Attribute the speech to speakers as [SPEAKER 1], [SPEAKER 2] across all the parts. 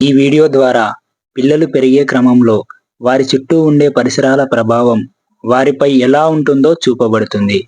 [SPEAKER 1] ఈ వీడియో ద్వారా పిల్లలు పెరిగే క్రమంలో వారి చుట్టూ ఉండే పరిసరాల ప్రభావం వారిపై ఎలా ఉంటుందో చూపబడుతుంది.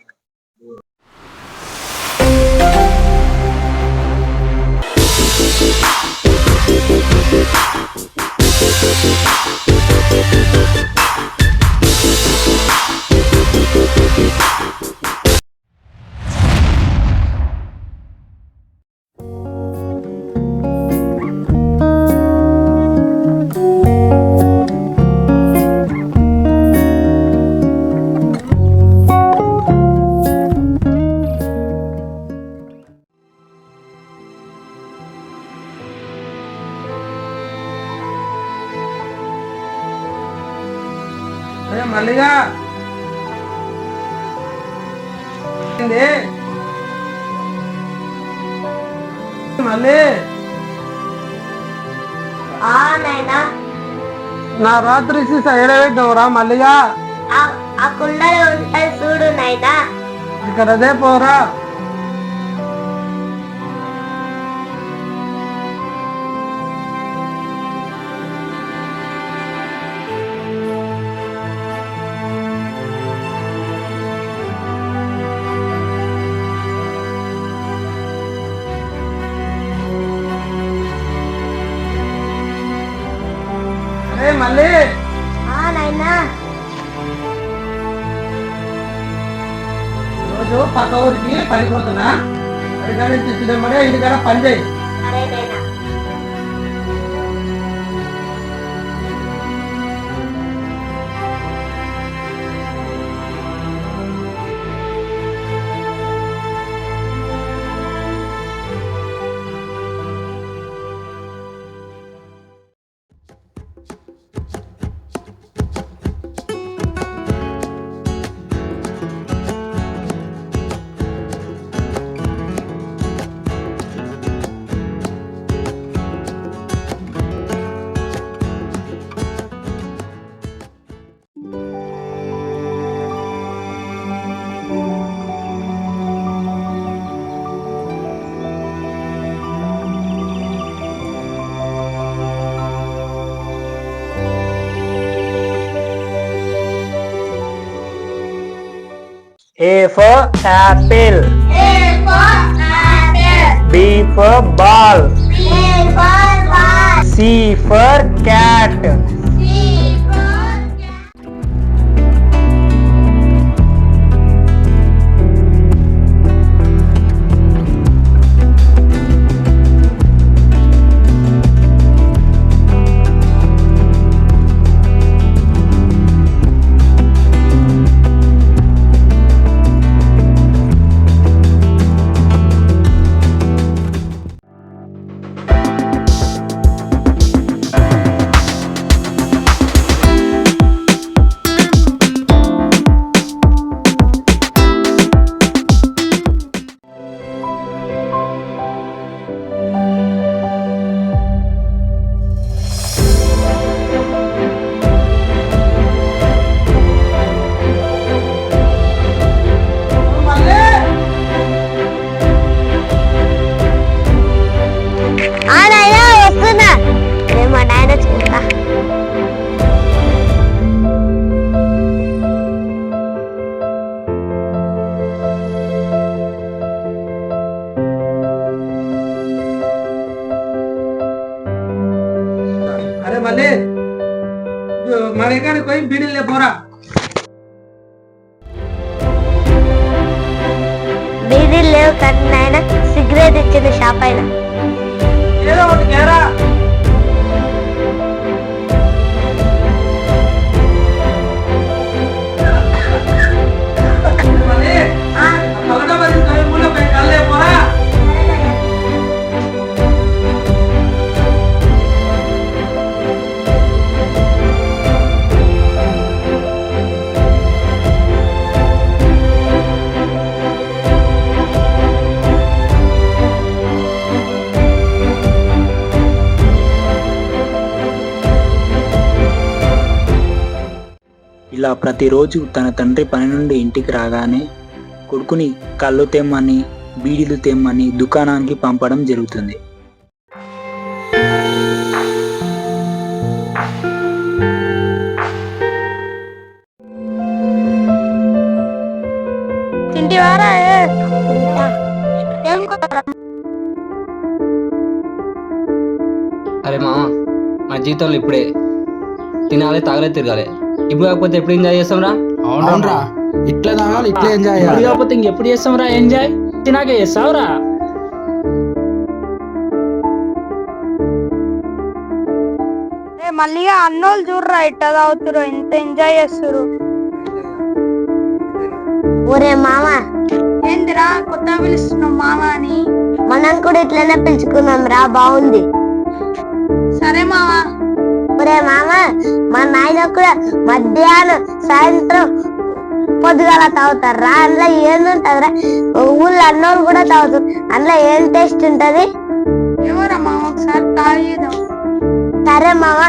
[SPEAKER 2] మళ్ళీ నా రాత్రి మల్లిగా?
[SPEAKER 3] ఆ- ఆ కుండలో ఉంటాయి చూడు నాయనా.
[SPEAKER 2] ఇక్కడ అదే పోరా. మళ్ళీ. రోజు పక్క ఊరికి పడిపోతున్నా అడిగానే తెచ్చిదమ్మడే ఇంటికాడ పని చేయి.
[SPEAKER 1] A for apple,
[SPEAKER 3] A for apple.
[SPEAKER 1] B for ball,
[SPEAKER 3] B for ball.
[SPEAKER 1] C for cat,
[SPEAKER 2] మన ఎక్కడికి పోయి బీడీలు
[SPEAKER 3] లేవు కానీ నాయన. సిగరెట్ ఇచ్చింది షాప్ అయినా.
[SPEAKER 2] ఏదో ఒకటి కేరా.
[SPEAKER 1] ఇలా ప్రతిరోజు తన తండ్రి పని నుండి ఇంటికి రాగానే కొడుకుని కళ్ళు తెమ్మని బీడీలు తెమ్మని దుకాణానికి పంపడం జరుగుతుంది.
[SPEAKER 4] అరే మామ మా జీతంలో ఇప్పుడే తినాలి తాగలే తిరగాలి. ఇప్పుడు కాకపోతే ఎప్పుడు ఎంజాయ్ చేస్తాం రా
[SPEAKER 2] అవునరా. ఇట్లా తాగాలి ఇట్లా ఎంజాయ్
[SPEAKER 5] ఇప్పుడు
[SPEAKER 2] చేయాలి.
[SPEAKER 5] కాకపోతే ఇంకెప్పుడు చేస్తాం రా ఎంజాయ్ తినాకే చేస్తావురా
[SPEAKER 3] మళ్ళీ అన్నోళ్ళు చూడరా ఎట్ట తాగుతురు ఎంత ఎంజాయ్ చేస్తురు ఒరే మామ. ఏందిరా కొత్త పిలుస్తున్నావు మామ అని? మనం కూడా ఇట్లనే పిలుచుకున్నాం రా బాగుంది. సరే మామ. ఒరే మామ మా నాయన కూడా మధ్యాహ్నం సాయంత్రం పొద్దుగాల తాగుతారు రా అందులో ఏందుంటదిరా? ఊళ్ళో అన్నోళ్ళు కూడా తాగుతారు అందులో ఏం టేస్ట్ ఉంటది? ఎవరా మామ ఒకసారి తాగేద్దాం. సరే మామ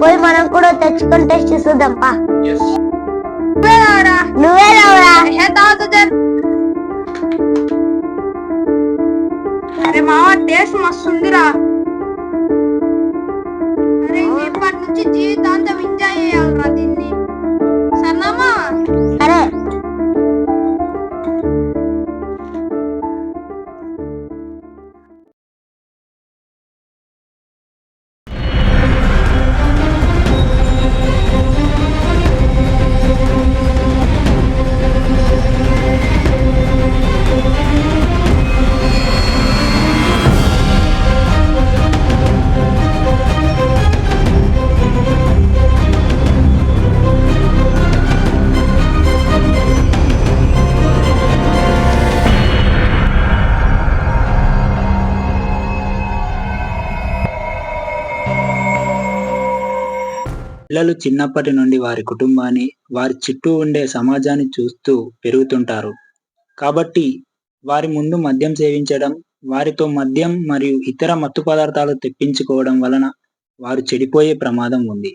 [SPEAKER 3] పోయి మనం కూడా తెచ్చుకొని టెస్ట్ చూద్దాం పా. నువ్వే రావురా? అరే మామ టేస్ట్ మస్తు ఉందిరా నుంచి జీవితాంతం ఎంజాయ్ చేయాలరా దీన్ని
[SPEAKER 1] పిల్లలు చిన్నప్పటి నుండి వారి కుటుంబాన్ని వారి చుట్టూ ఉండే సమాజాన్ని చూస్తూ పెరుగుతుంటారు. కాబట్టి వారి ముందు మద్యం సేవించడం వారితో మద్యం మరియు ఇతర మత్తు పదార్థాలు తెప్పించుకోవడం వలన వారు చెడిపోయే ప్రమాదం ఉంది.